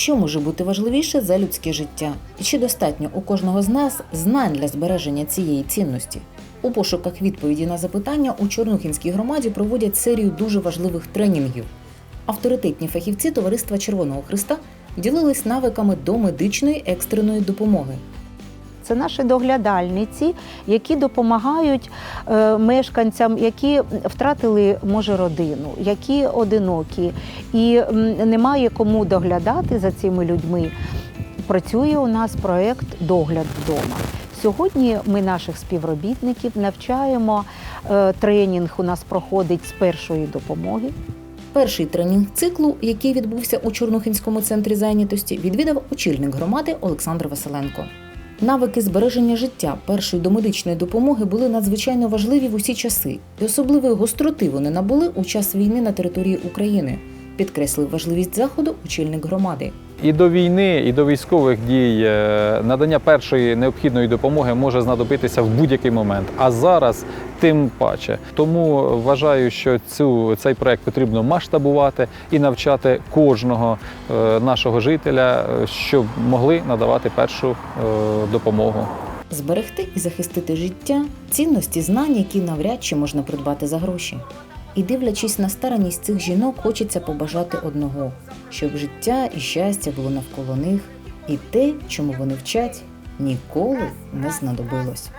Що може бути важливіше за людське життя? І чи достатньо у кожного з нас знань для збереження цієї цінності? У пошуках відповіді на запитання у Чорнухінській громаді проводять серію дуже важливих тренінгів. Авторитетні фахівці Товариства Червоного Христа ділились навиками до медичної екстреної допомоги. Це наші доглядальниці, які допомагають е, мешканцям, які втратили може родину, які одинокі, і немає кому доглядати за цими людьми. Працює у нас проект Догляд вдома. Сьогодні ми наших співробітників навчаємо. е, Тренінг у нас проходить з першої допомоги. Перший тренінг циклу, який відбувся у Чорнухинському центрі зайнятості, відвідав очільник громади Олександр Василенко. Навики збереження життя першої домедичної допомоги були надзвичайно важливі в усі часи, і особливої гостроти вони набули у час війни на території України. Підкреслив важливість заходу очільник громади. І до війни, і до військових дій е, надання першої необхідної допомоги може знадобитися в будь-який момент. А зараз тим паче. Тому вважаю, що цю цей проект потрібно масштабувати і навчати кожного е, нашого жителя, е, щоб могли надавати першу е, допомогу. Зберегти і захистити життя цінності знань, які навряд чи можна придбати за гроші. І дивлячись на стараність цих жінок, хочеться побажати одного, щоб життя і щастя було навколо них, і те, чому вони вчать, ніколи не знадобилось.